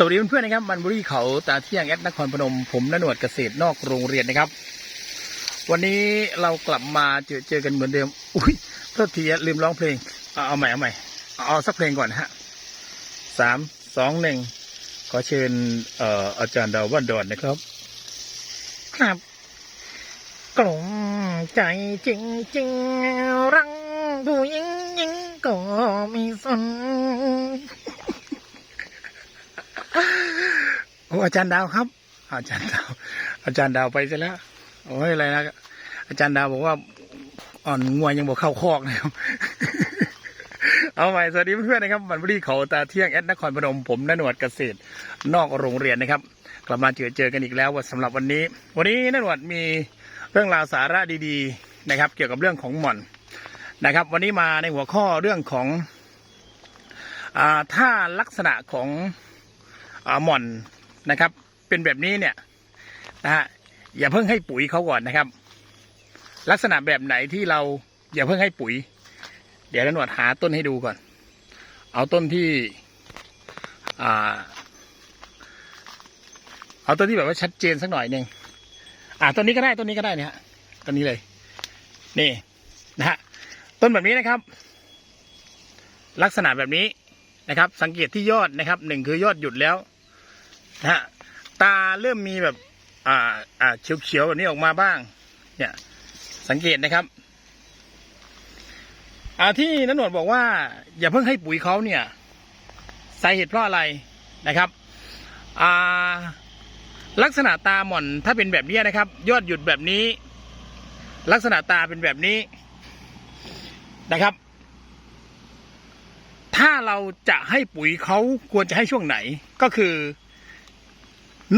สวัสดีเพื่อนๆนะครับมันบุรีเขาตาเที่ยงแอดนครพนม ผมนนวดเกษตรนอกโรงเรียนนะครับ วันนี้เรากลับมาเจอเจอกันเหมือนเดิม อุ้ยโทษทีลืมร้องเพลง เอาใหม่เอาใหม่เอาสักเพลงก่อนนะฮะสามสองหนึ่งขอเชิญเอ่ออาจารย์ดาววันดอนนะครับ ครับกลมใจจริงจริงรังผู้หญิงหญิงก็มีสน โอ้อาจารย์ดาวครับ อาจารย์ดาว อาจารย์ดาวไปซะแล้วโอ้ยอะไรนะอาจารย์ดาวบอกว่า อ่อนงวยยังบอกเข้าคอกนะครับเอาใหม่สวัสดีเพื่อนๆนะครับวันพรีเขาตาเที่ยงแอดนครพนมผมนหนวดเกษตร นอกโรงเรียนนะครับ กลับมาเจอเจอกันอีกแล้วว่าสำหรับวันนี้ วันนี้นหนวดมีเรื่องราวสาระดีๆนะครับ เกี่ยวกับเรื่องของหม่อนนะครับ วันนี้มาในหัวข้อเรื่องของอ่าถ้าลักษณะของอหม่อน นะครับ เป็นแบบนี้เนี่ยนะฮะอย่าเพิ่งให้ปุ๋ยเขาก่อนนะครับ ลักษณะแบบไหนที่เราอย่าเพิ่งให้ปุ๋ย เดี๋ยวนหนวดหาต้นให้ดูก่อน เอาต้นที่อ่าเอาต้นที่แบบว่าชัดเจนสักหน่อยหนึ่งอ่าต้นนี้ก็ได้ต้นนี้ก็ได้เนี่ยฮะต้นนี้เลยนี่นะฮะต้นแบบนี้นะครับ ลักษณะแบบนี้นะครับ สังเกตที่ยอดนะครับหนึ่งคือยอดหยุดแล้ว นะฮะตาเริ่มมีแบบ อ่า อ่า เขียวๆแบบนี้ออกมาบ้าง เนี่ย สังเกตนะครับ อ่าที่นันหนวดบอกว่า อย่าเพิ่งให้ปุ๋ยเขาเนี่ยสาเหตุเพราะอะไรนะครับอ่าลักษณะตาหม่อนถ้าเป็นแบบนี้นะครับ ยอดหยุดแบบนี้ ลักษณะตาเป็นแบบนี้นะครับ ถ้าเราจะให้ปุ๋ยเขาควรจะให้ช่วงไหนก็คือ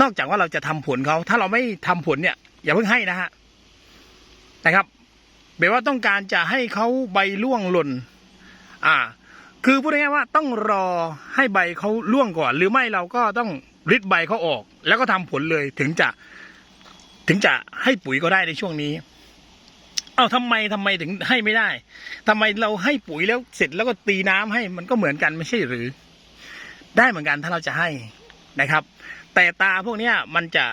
นอกจากว่าเราจะทำผลเขา ถ้าเราไม่ทำผลเนี่ย อย่าเพิ่งให้นะฮะนะครับแบบว่าต้องการจะให้เขาใบร่วงหล่น อ่า คือพูดง่ายๆว่าต้องรอให้ใบเขาร่วงก่อน หรือไม่เราก็ต้องริดใบเขาออก แล้วก็ทำผลเลยถึงจะ ถึงจะให้ปุ๋ยก็ได้ในช่วงนี้ เอ้าทำไมทำไมถึงให้ไม่ได้ทำไมเราให้ปุ๋ยแล้วเสร็จแล้วก็ตีน้ำให้มันก็เหมือนกันไม่ใช่หรือ ได้เหมือนกันถ้าเราจะให้นะครับ แต่ตาพวกเนี้ยมันจะ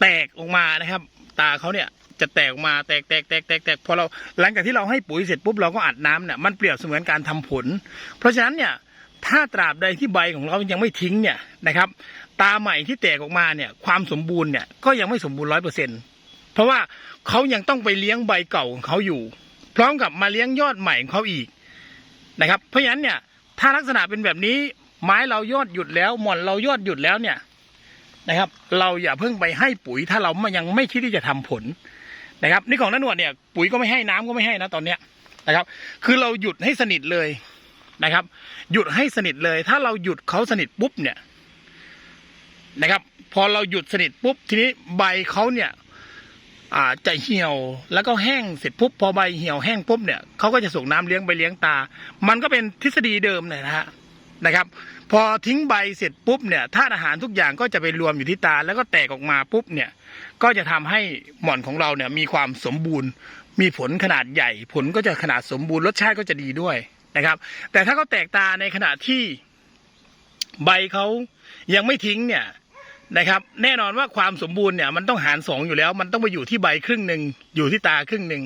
แตกออกมานะครับ ตาเขาเนี่ยจะแตกออกมาแตกแตกแตกแตกแตกพอเราหลังจากที่เราให้ปุ๋ยเสร็จปุ๊บเราก็อัดน้ำเนี่ยมันเปรียบเสมือนการทำผล เพราะฉะนั้นเนี่ยถ้าตราบใดที่ใบของเรายังไม่ทิ้งเนี่ยนะครับ ตาใหม่ที่แตกออกมาเนี่ย ความสมบูรณ์เนี่ยก็ยังไม่สมบูรณ์ร้อยเปอร์เซ็นเพราะว่าเขายังต้องไปเลี้ยงใบเก่าของเขาอยู่ พร้อมกับมาเลี้ยงยอดใหม่ของเขาอีกนะครับ เพราะฉะนั้นเนี่ยถ้าลักษณะเป็นแบบนี้ ไม้เรายอดหยุดแล้วหม่อนเรายอดหยุดแล้วเนี่ยนะครับ เราอย่าเพิ่งไปให้ปุ๋ยถ้าเรายังไม่คิดที่จะทำผลนะครับนี่ของนันวดเนี่ยปุ๋ยก็ไม่ให้น้ำก็ไม่ให้นะตอนเนี้ยนะครับ คือเราหยุดให้สนิทเลยนะครับ หยุดให้สนิทเลย ถ้าเราหยุดเขาสนิทปุ๊บเนี่ยนะครับ พอเราหยุดสนิทปุ๊บทีนี้ใบเขาเนี่ยอาจะเหี่ยวแล้วก็แห้งเสร็จปุ๊บพอใบเหี่ยวแห้งปุ๊บเนี่ยเขาก็จะส่งน้ำเลี้ยงไปเลี้ยงตา มันก็เป็นทฤษฎีเดิมเลยนะฮะ นะครับ พอทิ้งใบเสร็จปุ๊บเนี่ยธาตุอาหารทุกอย่างก็จะไปรวมอยู่ที่ตา แล้วก็แตกออกมาปุ๊บเนี่ยก็จะทำให้หม่อนของเราเนี่ยมีความสมบูรณ์ มีผลขนาดใหญ่ ผลก็จะขนาดสมบูรณ์รสชาติก็จะดีด้วยนะครับ แต่ถ้าเขาแตกตาในขณะที่ใบเขายังไม่ทิ้งเนี่ยนะครับ แน่นอนว่าความสมบูรณ์เนี่ยมันต้องหารสองอยู่แล้ว มันต้องไปอยู่ที่ใบครึ่งหนึ่งอยู่ที่ตาครึ่งหนึ่ง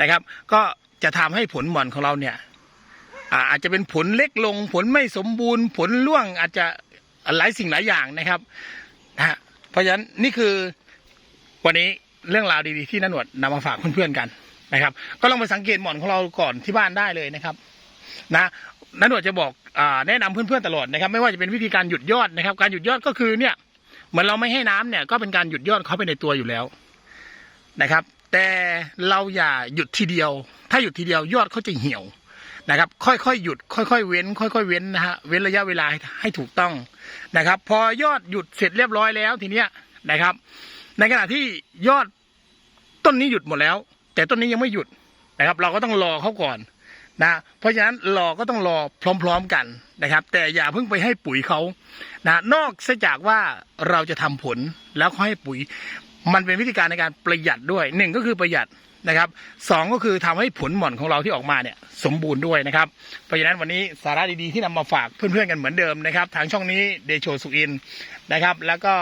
นะครับ ก็จะทำให้ผลหม่อนของเราเนี่ย อาอาจจะเป็นผลเล็กลง ผลไม่สมบูรณ์ ผลร่วงอาจจะหลายสิ่งหลายอย่างนะครับนะฮะเพราะฉะนั้นนี่คือวันนี้เรื่องราวดีๆที่นันหนวดนำมาฝากเพื่อนๆกันนะครับ ก็ลองไปสังเกตหมอนของเราก่อนที่บ้านได้เลยนะครับ นะนันหนวดจะบอกอ่าแนะนำเพื่อนๆตลอดนะครับ ไม่ว่าจะเป็นวิธีการหยุดยอดนะครับ การหยุดยอดก็คือเนี่ยเหมือนเราไม่ให้น้ำเนี่ย ก็เป็นการหยุดยอดเขาไปในตัวอยู่แล้วนะครับ แต่เราอย่าหยุดทีเดียว ถ้าหยุดทีเดียวยอดเขาจะเหี่ยว นะครับ ค่อยๆหยุด ค่อยๆเว้น ค่อยๆเว้นนะฮะเว้นระยะเวลาให้ถูกต้องนะครับ พอยอดหยุดเสร็จเรียบร้อยแล้วทีเนี้ยนะครับ ในขณะที่ยอดต้นนี้หยุดหมดแล้ว แต่ต้นนี้ยังไม่หยุดนะครับ เราก็ต้องรอเขาก่อนนะเพราะฉะนั้นรอก็ต้องรอพร้อมๆกันนะครับ แต่อย่าเพิ่งไปให้ปุ๋ยเขานะนอกเสียจากว่าเราจะทำผลแล้วค่อยให้ปุ๋ย มันเป็นวิธีการในการประหยัดด้วยหนึ่งก็คือประหยัดนะครับสองก็คือทำให้ผลหม่อนของเราที่ออกมาเนี่ยสมบูรณ์ด้วยนะครับ เพราะฉะนั้นวันนี้สาระดีๆที่นำมาฝากเพื่อนๆกันเหมือนเดิมนะครับ ทางช่องนี้เดโชสุอินนะครับ แล้วก็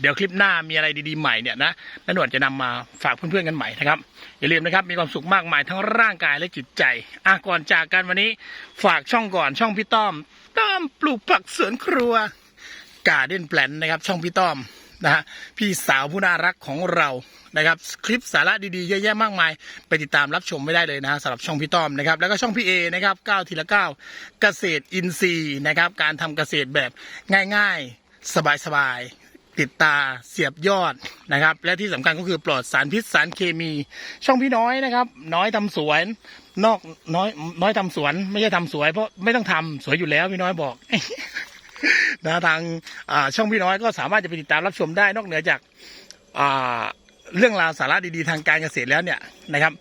เดี๋ยวคลิปหน้ามีอะไรดีๆใหม่เนี่ยนะนันหนวดจะนำมาฝากเพื่อนๆกันใหม่นะครับ อย่าลืมนะครับ มีความสุขมากมายทั้งร่างกายและจิตใจอะก่อนจากกันวันนี้ฝากช่องก่อนช่องพี่ต้อมต้อมปลูกผักสวนครัวกาเด่นแปลนนะครับ ช่องพี่ต้อม นะฮะพี่สาวผู้น่ารักของเรานะครับ คลิปสาระดีๆเยอะแยะมากมาย ไปติดตามรับชมไม่ได้เลยนะฮะสำหรับช่องพี่ต้อมนะครับ แล้วก็ช่องพี่เอนะครับก้าทีละก้าเกษตรอินทรีย์นะครับ การทำเกษตรแบบง่ายๆ สบายๆติดตาเสียบยอดนะครับ และที่สำคัญก็คือปลอดสารพิษสารเคมี ช่องพี่น้อยนะครับ น้อยทำสวน นอกน้อยน้อยทำสวน ไม่ใช่ทำสวยเพราะไม่ต้องทำสวยอยู่แล้วพี่น้อยบอก นะทางช่องพี่น้อยก็สามารถจะไปติดตามรับชมได้นอกเหนือจากเรื่องราวสาระดีๆทางการเกษตรแล้วเนี่ยนะครับ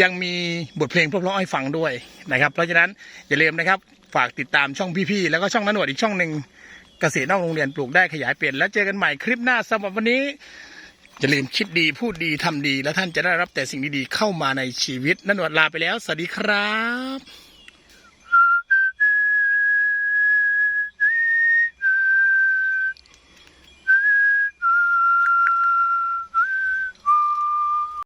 ยังมีบทเพลงเพราะๆให้ฟังด้วยนะครับ เพราะฉะนั้นอย่าลืมนะครับฝากติดตามช่องพี่ๆแล้วก็ช่องนันหนวดอีกช่องหนึ่งเกษตรนอกโรงเรียนปลูกได้ขยายเปลี่ยนแล้วเจอกันใหม่คลิปหน้าสำหรับวันนี้อย่าลืมคิดดีพูดดีทำดี แล้วท่านจะได้รับแต่สิ่งดีๆเข้ามาในชีวิตนันหนวดลาไปแล้ว สวัสดีครับ